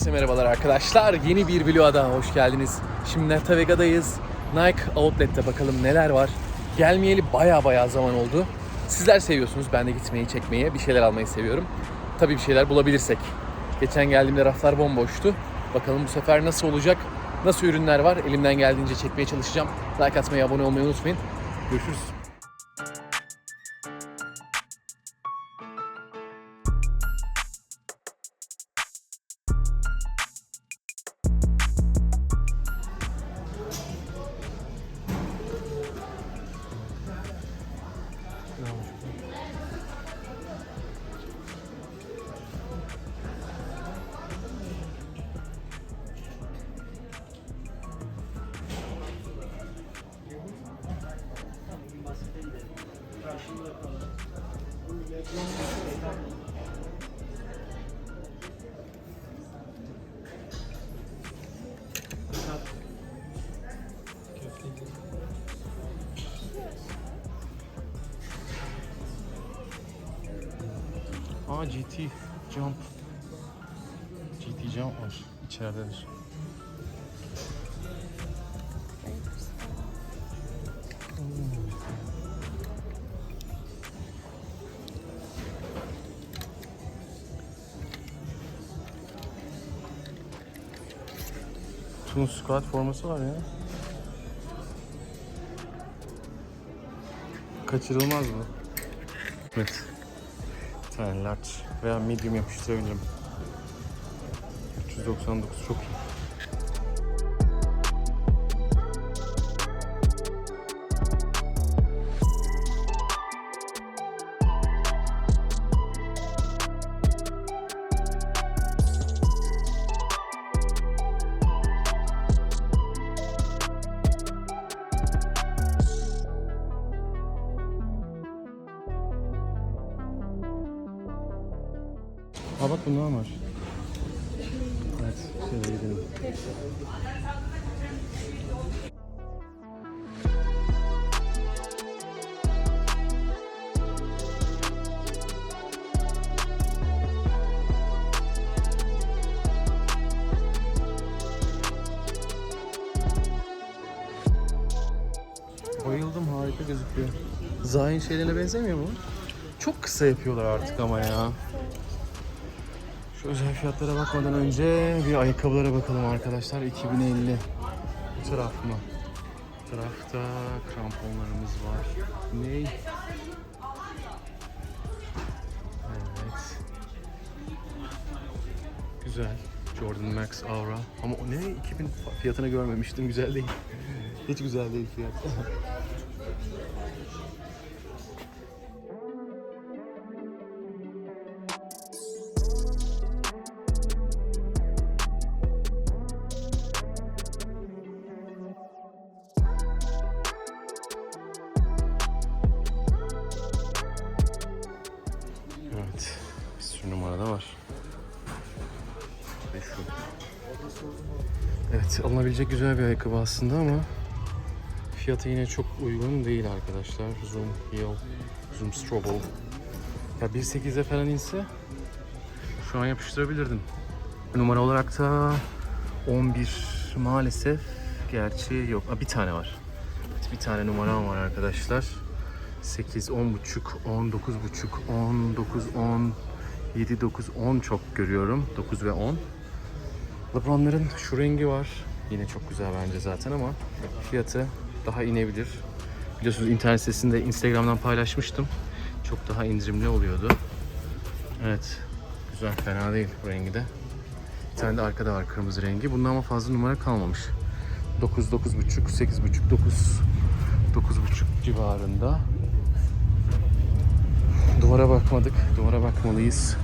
Herkese merhabalar arkadaşlar. Yeni bir vloga hoş geldiniz. Şimdi Nertavega'dayız. Nike Outlet'te bakalım neler var. Gelmeyeli baya baya zaman oldu. Sizler seviyorsunuz. Ben de gitmeyi, çekmeyi, bir şeyler almayı seviyorum. Tabii bir şeyler bulabilirsek. Geçen geldiğimde raflar bomboştu. Bakalım bu sefer nasıl olacak? Nasıl ürünler var? Elimden geldiğince çekmeye çalışacağım. Like atmayı, abone olmayı unutmayın. Görüşürüz. Aa GT Jump. GT Jump var. İçeridedir. Toon Squad forması var ya. Kaçırılmaz mı? Tane large veya medium yapıştırabilirim. 399 çok iyi. Gözüküyor. Zayn şeylerine benzemiyor mu? Çok kısa yapıyorlar artık ama ya. Şu özel fiyatlara bakmadan önce bir ayakkabılara bakalım arkadaşlar. 2050. Bu taraf mı? Bu tarafta kramponlarımız var. Ne? Evet. Güzel. Jordan Max Aura. Ama o ne? 2000 fiyatını görmemiştim. Güzel değil. Hiç güzel değil fiyat. alınabilecek güzel bir ayakkabı aslında ama fiyatı yine çok uygun değil arkadaşlar. Zoom Heel, Zoom Strobel. Ya 1.8'e falan inse şu an yapıştırabilirdim. Numara olarak da 11 maalesef. Gerçi yok. Aa, bir tane var. Bir tane numaram var arkadaşlar. 8, 10 buçuk, 10, 9 buçuk, 10, 9, 10, 7, 9, 10 çok görüyorum. 9 ve 10. LeBron'ların şu rengi var. Yine çok güzel bence zaten ama fiyatı daha inebilir. Biliyorsunuz internet sitesinde Instagram'dan paylaşmıştım. Çok daha indirimli oluyordu. Evet. Güzel, fena değil rengi de. Bir tane de arkada var kırmızı rengi. Bunda ama fazla numara kalmamış. 9, 9,5, 8,5, 9, 9,5 civarında. Duvara bakmadık. Duvara bakmalıyız.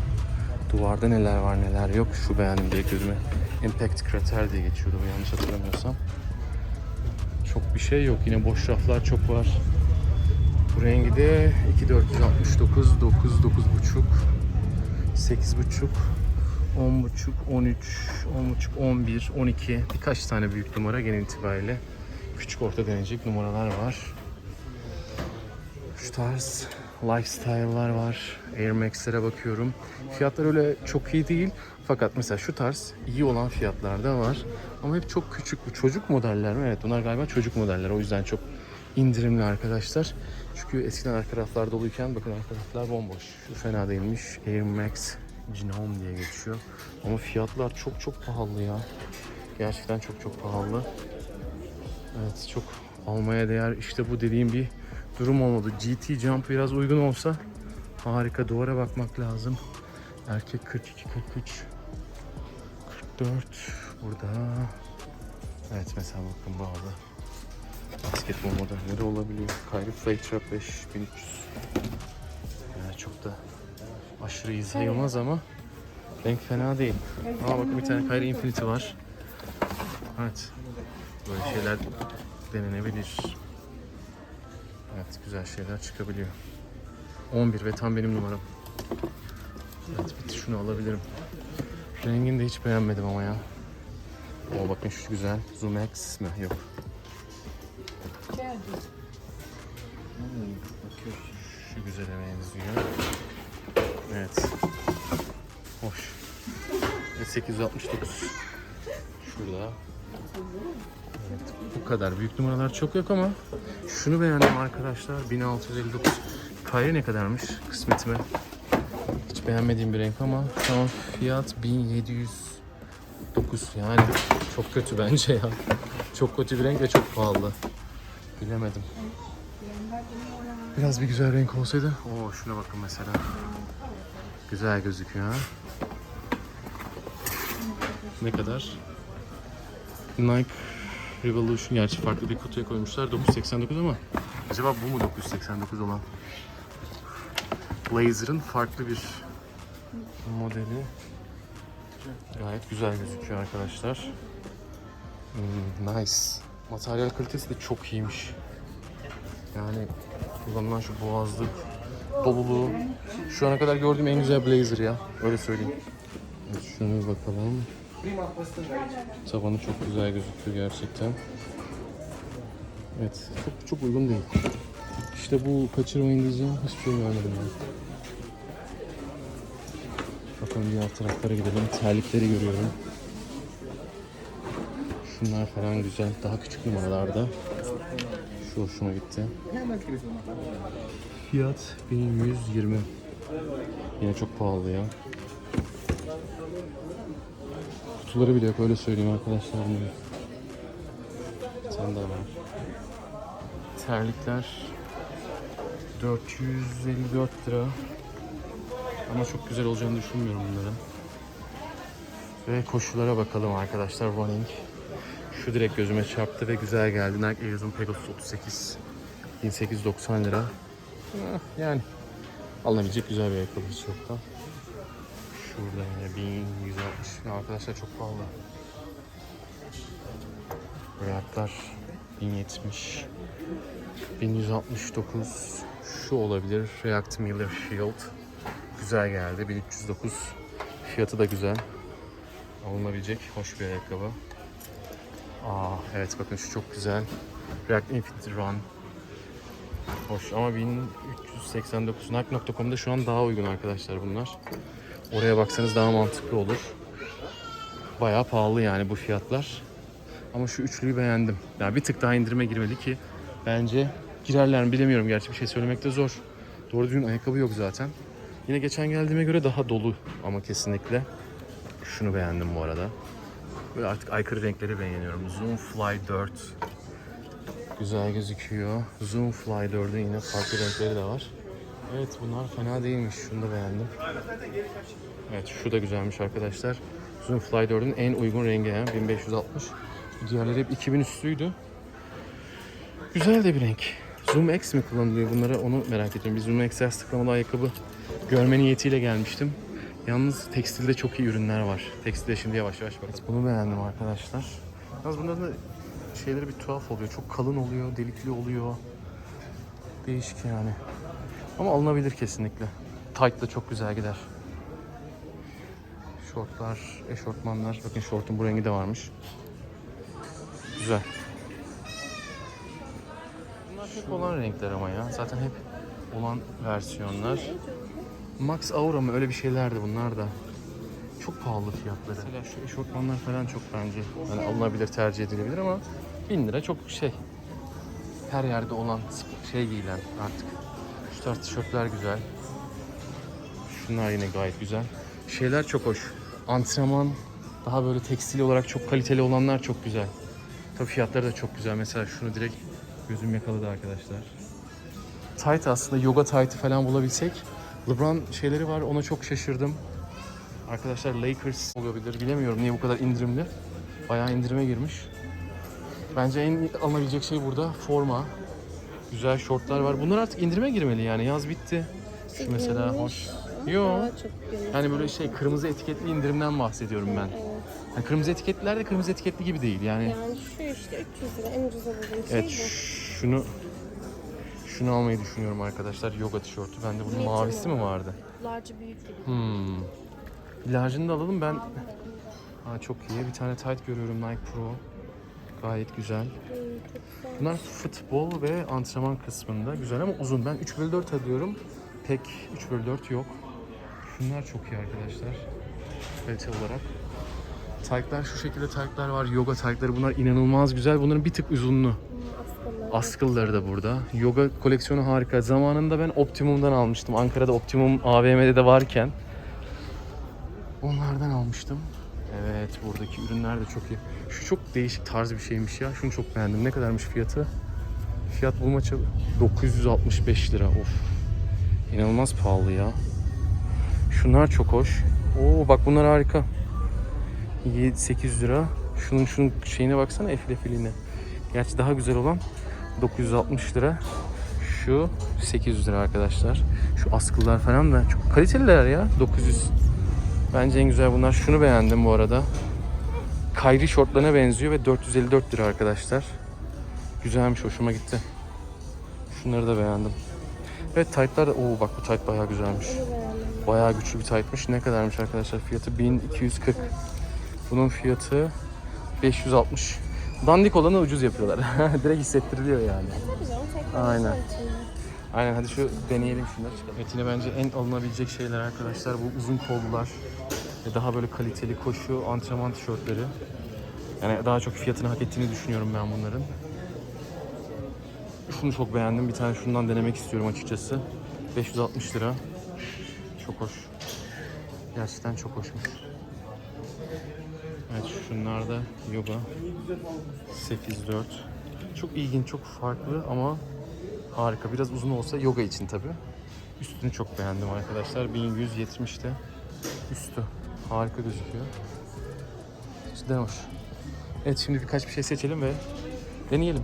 Duvarda neler var neler yok. Şu beğendim direkt gözüme. Impact Crater diye geçiyordu bu yanlış hatırlamıyorsam. Çok bir şey yok. Yine boş raflar çok var. Bu rengi de 2469, 9, 9,5, 8,5, 10,5, 13, 10,5, 11, 12. Birkaç tane büyük numara genel itibariyle. Küçük orta denecek numaralar var. Şu tarz lifestyle'lar var. Air Max'lere bakıyorum. Fiyatlar öyle çok iyi değil. Fakat mesela şu tarz iyi olan fiyatlar da var. Ama hep çok küçük. Bu çocuk modeller mi? Evet bunlar galiba çocuk modeller. O yüzden çok indirimli arkadaşlar. Çünkü eskiden arka raflar doluyken bakın arka raflar bomboş. Şu fena değilmiş. Air Max Genome diye geçiyor. Ama fiyatlar çok çok pahalı ya. Gerçekten çok çok pahalı. Evet çok almaya değer işte bu dediğim bir durum olmadı. GT Jump biraz uygun olsa harika duvara bakmak lazım. Erkek 42 43 44 burada. Evet mesela bakın bağlı. Basketbol modelleri olabiliyor. Kyrie Flaytrap 5300. Yani çok da aşırı iyi sayılmaz ama renk fena değil. Aa bakın bir tane Kyrie Infinity var. Evet. Böyle şeyler denenebilir. Evet güzel şeyler çıkabiliyor. 11 ve tam benim numaram. Evet bir şunu alabilirim. Rengini de hiç beğenmedim ama ya. O bakın şu güzel. Zoom mi? Yok. Şu güzele benziyor. Evet. Hoş. Ve 869. Şurada. Evet, bu kadar. Büyük numaralar çok yok ama şunu beğendim arkadaşlar. 1659. Kayri ne kadarmış kısmetime? Hiç beğenmediğim bir renk ama şu an fiyat 1709 yani çok kötü bence ya. Çok kötü bir renk ve çok pahalı. Bilemedim. Biraz bir güzel renk olsaydı. Oo şuna bakın mesela. Güzel gözüküyor ha. Ne kadar? Nike Revolution gerçi farklı bir kutuya koymuşlar. 989 ama acaba bu mu 989 olan? Blazer'ın farklı bir modeli. Gayet güzel gözüküyor arkadaşlar. Hmm, nice. Materyal kalitesi de çok iyiymiş. Yani kullanılan şu boğazlık, doluluğu. Şu ana kadar gördüğüm en güzel blazer ya. Öyle söyleyeyim. Evet, bir bakalım. Tabanı çok güzel gözüküyor gerçekten. Evet, çok çok uygun değil. İşte bu kaçırmayın diyeceğim hiçbir şey görmedim yani. Bakalım diğer taraflara gidelim. Terlikleri görüyorum. Şunlar falan güzel. Daha küçük numaralarda. Şu hoşuma gitti. Fiyat 1120. Yine çok pahalı ya. Kutuları bile yok öyle söyleyeyim arkadaşlar. Bir tane var. Terlikler 454 lira. Ama çok güzel olacağını düşünmüyorum bunların. Ve koşulara bakalım arkadaşlar. Running. Şu direkt gözüme çarptı ve güzel geldi. Nike Air Zoom Pegasus 38. 1890 lira. Ah, Yani alınabilecek güzel bir ayakkabı hiç yok da. Şurada yine 1160. Ya arkadaşlar çok pahalı. Reaklar 1070. 1169. Şu olabilir. React Miller Shield. Güzel geldi. 1309. Fiyatı da güzel. Alınabilecek hoş bir ayakkabı. Aa evet bakın şu çok güzel. React Infinity Run. Hoş ama 1389. Nike.com'da şu an daha uygun arkadaşlar bunlar. Oraya baksanız daha mantıklı olur. Bayağı pahalı yani bu fiyatlar. Ama şu üçlüyü beğendim. Yani bir tık daha indirime girmeli ki bence girerler mi bilemiyorum. Gerçi bir şey söylemek de zor. Doğru düzgün ayakkabı yok zaten. Yine geçen geldiğime göre daha dolu ama kesinlikle. Şunu beğendim bu arada. Böyle artık aykırı renkleri beğeniyorum. Zoom Fly 4. Güzel gözüküyor. Zoom Fly 4'ün yine farklı renkleri de var. Evet bunlar fena değilmiş. Şunu da beğendim. Evet şu da güzelmiş arkadaşlar. Zoom Fly 4'ün en uygun rengi yani 1560. Diğerleri hep 2000 üstüydü. Güzel de bir renk. Zoom X mi kullanılıyor bunlara onu merak ediyorum. Bir Zoom XL tıklamalı ayakkabı görme niyetiyle gelmiştim. Yalnız tekstilde çok iyi ürünler var. Tekstilde şimdi yavaş yavaş bakın. Bunu beğendim arkadaşlar. Yalnız bunların da şeyleri bir tuhaf oluyor. Çok kalın oluyor, delikli oluyor. Değişik yani. Ama alınabilir kesinlikle. Tight da çok güzel gider. Şortlar, eşortmanlar. Bakın şortun bu rengi de varmış. Güzel. Bunlar hep olan renkler ama ya. Zaten hep olan versiyonlar. Max Aura mı öyle bir şeylerdi bunlar da. Çok pahalı fiyatları. Mesela şu eşortmanlar falan çok bence hani alınabilir, tercih edilebilir ama 1000 lira çok şey. Her yerde olan şey giyilen artık. Tarz tişörtler güzel. Şunlar yine gayet güzel. Şeyler çok hoş. Antrenman daha böyle tekstil olarak çok kaliteli olanlar çok güzel. Tabii fiyatları da çok güzel. Mesela şunu direkt gözüm yakaladı arkadaşlar. Tight aslında yoga tight'ı falan bulabilsek. LeBron şeyleri var ona çok şaşırdım. Arkadaşlar Lakers olabilir. Bilemiyorum niye bu kadar indirimli. Bayağı indirime girmiş. Bence en alınabilecek şey burada forma. Güzel şortlar var. Bunlar artık indirime girmeli yani. Yaz bitti. Şu mesela hoş. Yo. Yani böyle şey kırmızı etiketli indirimden bahsediyorum ben. Yani kırmızı etiketliler de kırmızı etiketli gibi değil yani. Yani şu işte 300 lira en ucuza bulduğum şey Evet şunu şunu almayı düşünüyorum arkadaşlar. Yoga tişörtü. Bende bunun Medium mavisi mi vardı? Large büyük gibi. Hmm. Large'ını da alalım ben. Ha çok iyi. Bir tane tight görüyorum Nike Pro. Gayet güzel. Çok güzel. Bunlar futbol ve antrenman kısmında güzel ama uzun. Ben 3 bölü 4 alıyorum. Pek 3 bölü 4 yok. Şunlar çok iyi arkadaşlar. Kalite olarak. Taytlar şu şekilde taytlar var. Yoga taytları bunlar inanılmaz güzel. Bunların bir tık uzunlu. Askılları da burada. Yoga koleksiyonu harika. Zamanında ben Optimum'dan almıştım. Ankara'da Optimum AVM'de de varken. Onlardan almıştım. Evet buradaki ürünler de çok iyi. Şu çok değişik tarz bir şeymiş ya. Şunu çok beğendim. Ne kadarmış fiyatı? Fiyat bulma çabı 965 lira. Of. İnanılmaz pahalı ya. Şunlar çok hoş. Oo bak bunlar harika. 7 800 lira. Şunun şunun şeyine baksana efil efiline. Gerçi daha güzel olan 960 lira. Şu 800 lira arkadaşlar. Şu askılar falan da çok kaliteliler ya. 900. Bence en güzel bunlar. Şunu beğendim bu arada. Kayri şortlarına benziyor ve 454 lira arkadaşlar. Güzelmiş, hoşuma gitti. Şunları da beğendim. Evet tight'lar da... Oo bak bu tight bayağı güzelmiş. Bayağı güçlü bir tight'mış. Ne kadarmış arkadaşlar? Fiyatı 1240. Bunun fiyatı 560. Dandik olanı ucuz yapıyorlar. Direkt hissettiriliyor yani. Tekrar Aynen. Aynen hadi şu deneyelim şunları çıkalım. Evet yine bence en alınabilecek şeyler arkadaşlar bu uzun kollular. Ve daha böyle kaliteli koşu antrenman tişörtleri. Yani daha çok fiyatını hak ettiğini düşünüyorum ben bunların. Şunu çok beğendim. Bir tane şundan denemek istiyorum açıkçası. 560 lira. Çok hoş. Gerçekten çok hoşmuş. Evet şunlar da yoga. 8-4. Çok ilginç, çok farklı ama harika. Biraz uzun olsa yoga için tabi. Üstünü çok beğendim arkadaşlar. 1170'te üstü. Harika gözüküyor. Cidden hoş. Evet şimdi birkaç bir şey seçelim ve deneyelim.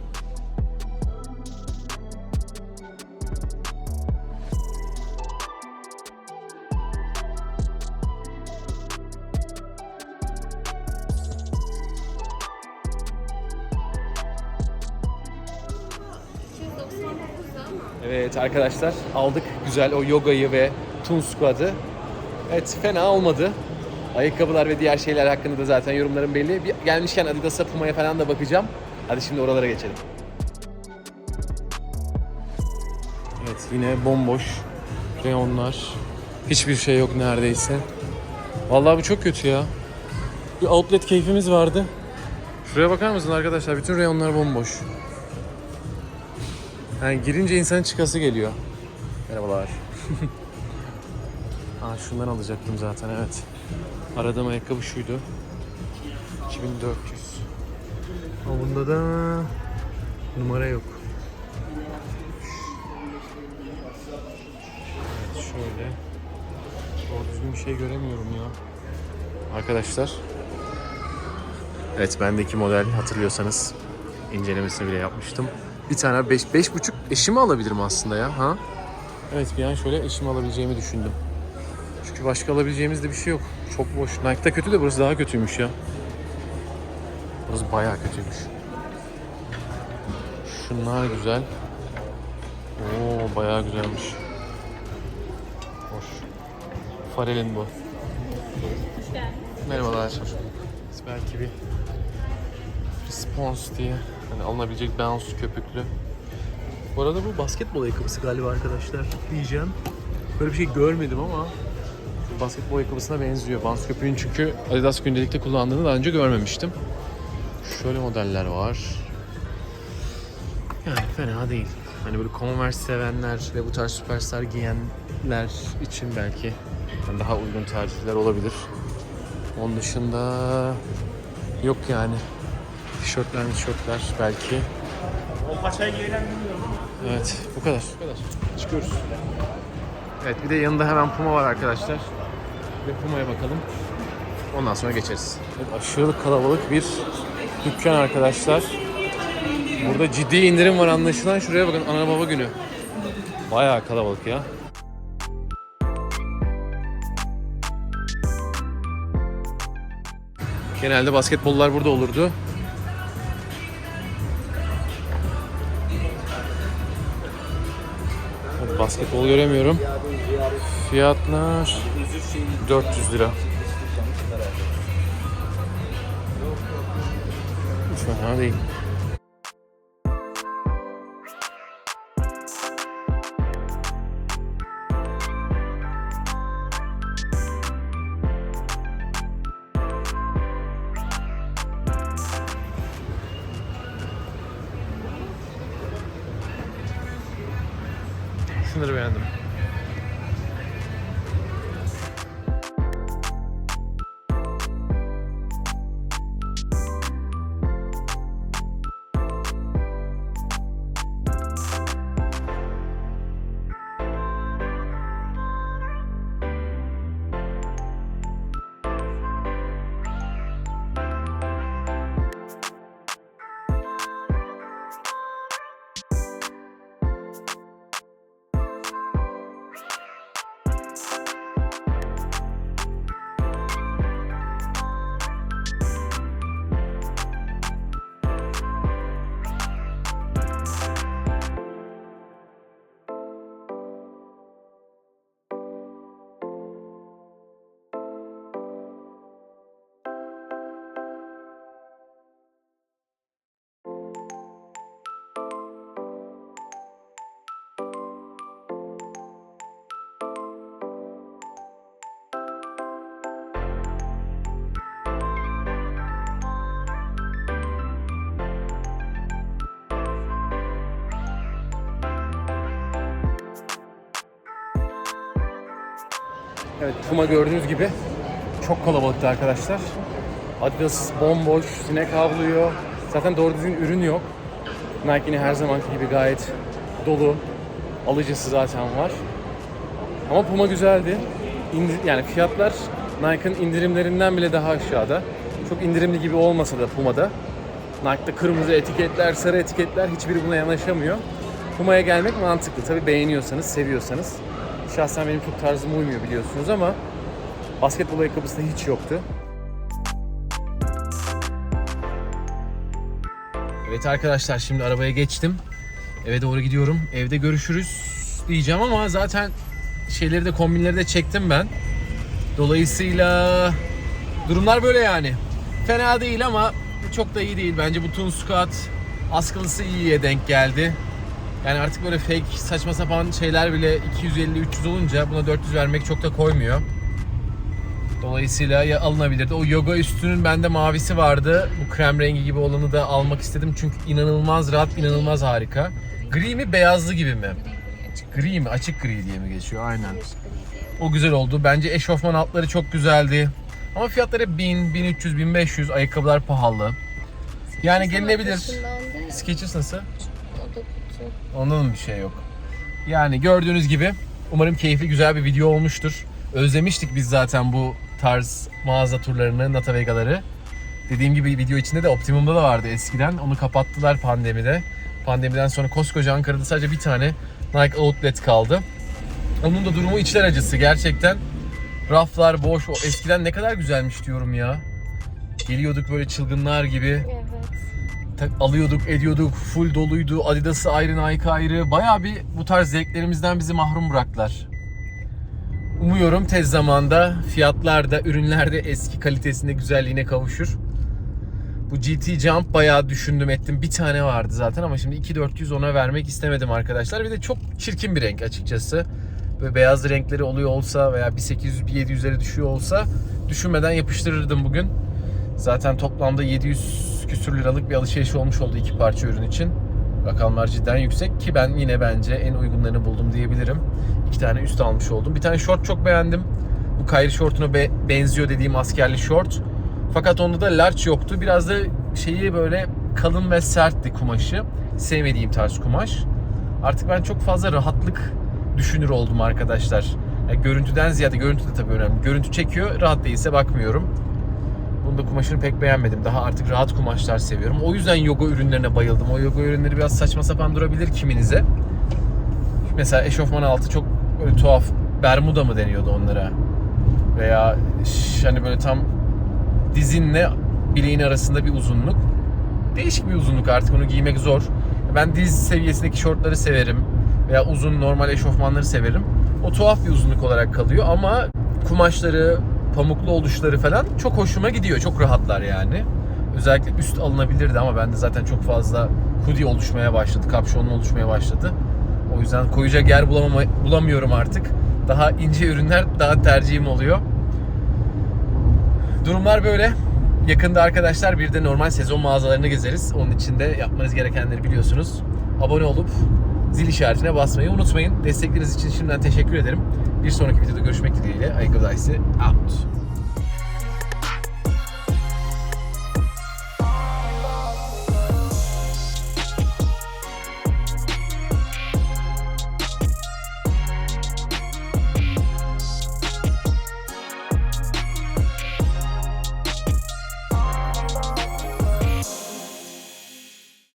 Arkadaşlar aldık güzel o yogayı ve Toon Squad'ı. Evet fena olmadı. Ayakkabılar ve diğer şeyler hakkında da zaten yorumlarım belli. Bir, gelmişken Adidas'a Puma'ya falan da bakacağım. Hadi şimdi oralara geçelim. Evet yine bomboş reyonlar. Hiçbir şey yok neredeyse. Vallahi bu çok kötü ya. Bir outlet keyfimiz vardı. Şuraya bakar mısınız arkadaşlar? Bütün reyonlar bomboş. Yani girince insanın çıkası geliyor. Merhabalar. Aa şundan alacaktım zaten evet. Aradığım ayakkabı şuydu. 2400. Ama bunda da numara yok. Evet şöyle. Doğru düzgün bir şey göremiyorum ya. Arkadaşlar. Evet bendeki model hatırlıyorsanız incelemesini bile yapmıştım. Bir tane 5 beş, buçuk eşimi alabilirim aslında ya. Ha? Evet bir an şöyle eşimi alabileceğimi düşündüm. Çünkü başka alabileceğimiz de bir şey yok. Çok boş. Nike'da kötü de burası daha kötüymüş ya. Burası bayağı kötüymüş. Şunlar güzel. Oo bayağı güzelmiş. Hoş. Farel'in bu. Merhabalar. Biz belki bir response diye hani alınabilecek bounce köpüklü Bu arada bu basketbol ayakkabısı galiba arkadaşlar diyeceğim. Böyle bir şey görmedim ama Basketbol ayakkabısına benziyor. Vans köpüğün çünkü Adidas gündelikte kullandığını daha önce görmemiştim. Şöyle modeller var. Yani fena değil. Hani böyle Converse sevenler ve bu tarz süperstar giyenler için belki yani daha uygun tercihler olabilir. Onun dışında yok yani. Tişörtler, tişörtler belki. o paçayı giyilen bilmiyorum ama. Evet, bu kadar. Bu kadar. Çıkıyoruz. Evet, bir de yanında hemen Puma var arkadaşlar. Bir Puma'ya bakalım. Ondan sonra geçeriz. Evet, aşırı kalabalık bir dükkan arkadaşlar. Burada ciddi indirim var anlaşılan. Şuraya bakın ana baba günü. Bayağı kalabalık ya. Genelde basketbollar burada olurdu. Basketbol göremiyorum. Fiyatlar 400 lira. Fena değil. Şunları beğendim. Evet Puma gördüğünüz gibi çok kalabalıktı arkadaşlar. Adidas bomboş, sinek avlıyor. Zaten doğru düzgün ürün yok. Nike yine her zamanki gibi gayet dolu. Alıcısı zaten var. Ama Puma güzeldi. İndir- yani fiyatlar Nike'ın indirimlerinden bile daha aşağıda. Çok indirimli gibi olmasa da Puma'da. Nike'da kırmızı etiketler, sarı etiketler hiçbiri buna yanaşamıyor. Puma'ya gelmek mantıklı. Tabii beğeniyorsanız, seviyorsanız. Şahsen benim çok tarzıma uymuyor biliyorsunuz ama basketbol ayakkabısı da hiç yoktu. Evet arkadaşlar şimdi arabaya geçtim. Eve doğru gidiyorum. Evde görüşürüz diyeceğim ama zaten şeyleri de kombinleri de çektim ben. Dolayısıyla durumlar böyle yani. Fena değil ama çok da iyi değil. Bence bu Toon Squad askılısı iyiye denk geldi. Yani artık böyle fake saçma sapan şeyler bile 250-300 olunca buna 400 vermek çok da koymuyor. Dolayısıyla ya alınabilirdi. O yoga üstünün bende mavisi vardı. Bu krem rengi gibi olanı da almak istedim. Çünkü inanılmaz rahat, inanılmaz harika. Gri mi, beyazlı gibi mi? Gri mi? Açık gri diye mi geçiyor? Aynen. O güzel oldu. Bence eşofman altları çok güzeldi. Ama fiyatları 1000, 1300, 1500. Ayakkabılar pahalı. Yani gelinebilir. Skechers nasıl? O da kutu. Ondan bir şey yok. Yani gördüğünüz gibi umarım keyifli güzel bir video olmuştur. Özlemiştik biz zaten bu tarz mağaza turlarını, Nata Vega'ları. Dediğim gibi video içinde de Optimum'da da vardı eskiden. Onu kapattılar pandemide. Pandemiden sonra koskoca Ankara'da sadece bir tane Nike Outlet kaldı. Onun da durumu içler acısı gerçekten. Raflar boş. Eskiden ne kadar güzelmiş diyorum ya. Geliyorduk böyle çılgınlar gibi. Evet. Alıyorduk, ediyorduk, full doluydu. Adidas'ı ayrı, Nike ayrı. Bayağı bir bu tarz zevklerimizden bizi mahrum bıraktılar. Umuyorum tez zamanda fiyatlar da, ürünler de eski kalitesinde, güzelliğine kavuşur. Bu GT Jump bayağı düşündüm ettim. Bir tane vardı zaten ama şimdi 2400 ona vermek istemedim arkadaşlar. Bir de çok çirkin bir renk açıkçası. Böyle beyaz renkleri oluyor olsa veya 1800 1700'lere düşüyor olsa düşünmeden yapıştırırdım bugün. Zaten toplamda 700 küsür liralık bir alışveriş olmuş oldu iki parça ürün için. Rakamlar cidden yüksek ki ben yine bence en uygunlarını buldum diyebilirim. İki tane üst almış oldum. Bir tane short çok beğendim. Bu Kyrie shortuna be- benziyor dediğim askerli short. Fakat onda da large yoktu. Biraz da şeyi böyle kalın ve sertti kumaşı. Sevmediğim tarz kumaş. Artık ben çok fazla rahatlık düşünür oldum arkadaşlar. Yani görüntüden ziyade görüntü de tabii önemli. Görüntü çekiyor, rahat değilse bakmıyorum. Bunun da kumaşını pek beğenmedim. Daha artık rahat kumaşlar seviyorum. O yüzden yoga ürünlerine bayıldım. O yoga ürünleri biraz saçma sapan durabilir kiminize. Mesela eşofman altı çok böyle tuhaf. Bermuda mı deniyordu onlara? Veya hani böyle tam dizinle bileğin arasında bir uzunluk. Değişik bir uzunluk artık onu giymek zor. Ben diz seviyesindeki şortları severim. Veya uzun normal eşofmanları severim. O tuhaf bir uzunluk olarak kalıyor ama kumaşları, pamuklu oluşları falan çok hoşuma gidiyor. Çok rahatlar yani. Özellikle üst alınabilirdi ama bende zaten çok fazla hoodie oluşmaya başladı. Kapşonlu oluşmaya başladı. O yüzden koyacak yer bulamama, bulamıyorum artık. Daha ince ürünler daha tercihim oluyor. Durumlar böyle. Yakında arkadaşlar bir de normal sezon mağazalarını gezeriz. Onun için de yapmanız gerekenleri biliyorsunuz. Abone olup zil işaretine basmayı unutmayın. Destekleriniz için şimdiden teşekkür ederim. Bir sonraki videoda görüşmek dileğiyle. Aykut Aysi out.